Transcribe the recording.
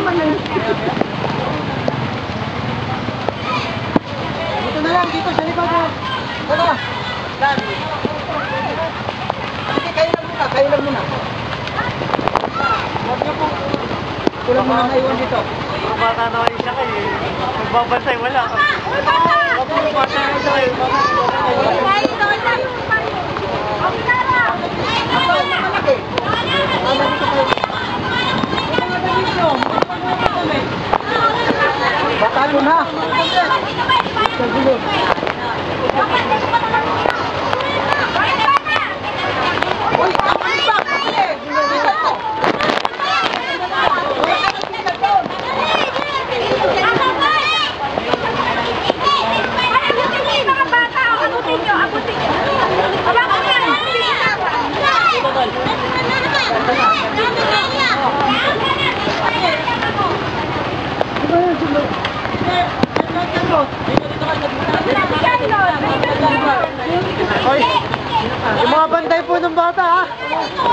naman yun. Dito na lang, dito sa likod mo. Tara. Yan. Sige, kayo lang muna, kayo lang muna. Huwag niyo po. Kulang muna na iwan dito. Kung bata naman siya kayo, magbabantay wala. Huwag mo bata na siya kayo. Batalyon ha. Bantay po ng bata ha.